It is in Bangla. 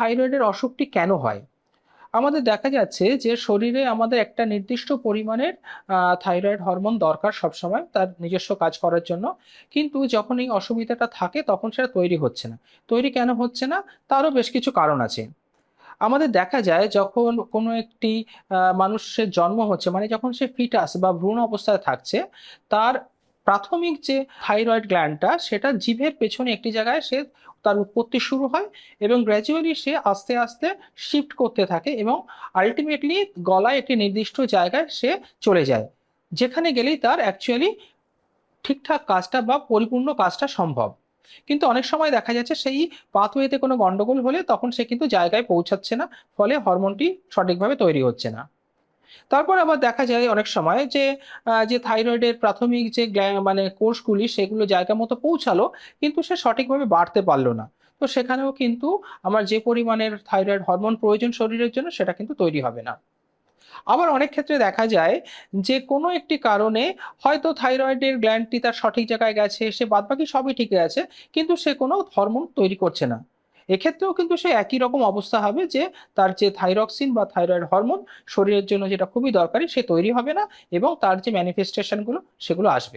থাইরয়েডের অসুখটি কেন হয়? আমাদের দেখা যাচ্ছে যে শরীরে আমাদের একটা নির্দিষ্ট পরিমাণের থাইরয়েড হরমোন দরকার সবসময় তার নিজস্ব কাজ করার জন্য। কিন্তু যখন এই অসুবিধাটা থাকে তখন সেটা তৈরি হচ্ছে না। তৈরি কেন হচ্ছে না? তারও বেশ কিছু কারণ আছে। আমাদের দেখা যায় যখন কোনো একটি মানুষের জন্ম হচ্ছে মানে যখন সে ফিটাস বা ভ্রূণ অবস্থায় থাকছে, তার প্রাথমিক যে থাইরয়েড গ্ল্যান্ডটা সেটা জিভের পেছনে একটি জায়গায় সে তার উৎপত্তি শুরু হয় এবং গ্র্যাজুয়ালি সে আস্তে আস্তে শিফট করতে থাকে এবং আলটিমেটলি গলায় একটি নির্দিষ্ট জায়গায় সে চলে যায়, যেখানে গেলেই তার অ্যাকচুয়ালি ঠিকঠাক কাজটা বা পরিপূর্ণ কাজটা সম্ভব। কিন্তু অনেক সময় দেখা যাচ্ছে সেই পাথওয়েতে কোনো গন্ডগোল হলে তখন সে কিন্তু জায়গায় পৌঁছাচ্ছে না, ফলে হরমোনটি সঠিকভাবে তৈরি হচ্ছে না। তারপর আবার দেখা যায় অনেক সময় যে যে থাইরয়েডের প্রাথমিক যে মানে কোষগুলি সেগুলো জায়গা মতো পৌঁছালো, কিন্তু সে সঠিকভাবে বাড়তে পারল না। তো সেখানেও কিন্তু আমার যে পরিমাণের থাইরয়েড হরমোন প্রয়োজন শরীরের জন্য সেটা কিন্তু তৈরি হবে না। আবার অনেক ক্ষেত্রে দেখা যায় যে কোনো একটি কারণে হয়তো থাইরয়েডের গ্ল্যান্ডটি তার সঠিক জায়গায় গেছে, সে বাদবাকি সবই ঠিক আছে, কিন্তু সে কোনো হরমোন তৈরি করছে না। এক্ষেত্রেও কিন্তু সে একই রকম অবস্থা হবে যে তার যে থাইরক্সিন বা থাইরয়েড হরমোন শরীরের জন্য যেটা খুবই দরকারি, সে তৈরি হবে না এবং তার যে ম্যানিফেস্টেশনগুলো সেগুলো আসবে।